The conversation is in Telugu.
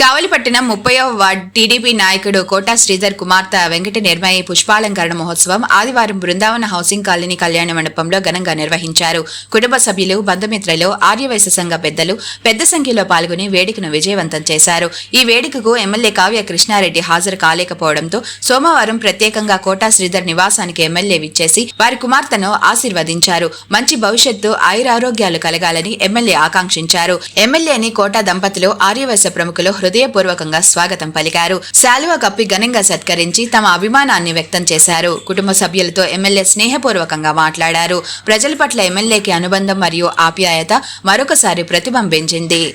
కావలిపట్టణం ముప్పైవ వార్డ్ టీడీపీ నాయకుడు కోటా శ్రీధర్ కుమార్తె వెంకట నిర్మయి పుష్పాలంకరణ మహోత్సవం ఆదివారం బృందావన హౌసింగ్ కాలనీ కళ్యాణ మండపంలో ఘనంగా నిర్వహించారు. కుటుంబ సభ్యులు బంధుమిత్రులు ఆర్యవైశ్య సంఘ పెద్దలు పెద్ద సంఖ్యలో పాల్గొని వేడుకను విజయవంతం చేశారు. ఈ వేడుకకు ఎమ్మెల్యే కావ్య కృష్ణారెడ్డి హాజరు కాలేకపోవడంతో సోమవారం ప్రత్యేకంగా కోటా శ్రీధర్ నివాసానికి ఎమ్మెల్యే విచ్చేసి వారి కుమార్తెను ఆశీర్వదించారు. మంచి భవిష్యత్తు ఆయురారోగ్యాలు కలగాలని ఎమ్మెల్యే ఆకాంక్షించారు. ఎమ్మెల్యేని కోటా దంపతులు ఆర్యవైశ్య ప్రముఖులు హృదయపూర్వకంగా స్వాగతం పలికారు. శాలువా కప్పి ఘనంగా సత్కరించి తమ అభిమానాన్ని వ్యక్తం చేశారు. కుటుంబ సభ్యులతో ఎమ్మెల్యే స్నేహపూర్వకంగా మాట్లాడారు. ప్రజల పట్ల ఎమ్మెల్యేకి అనుబంధం మరియు ఆప్యాయత మరొకసారి ప్రతిబింబించింది.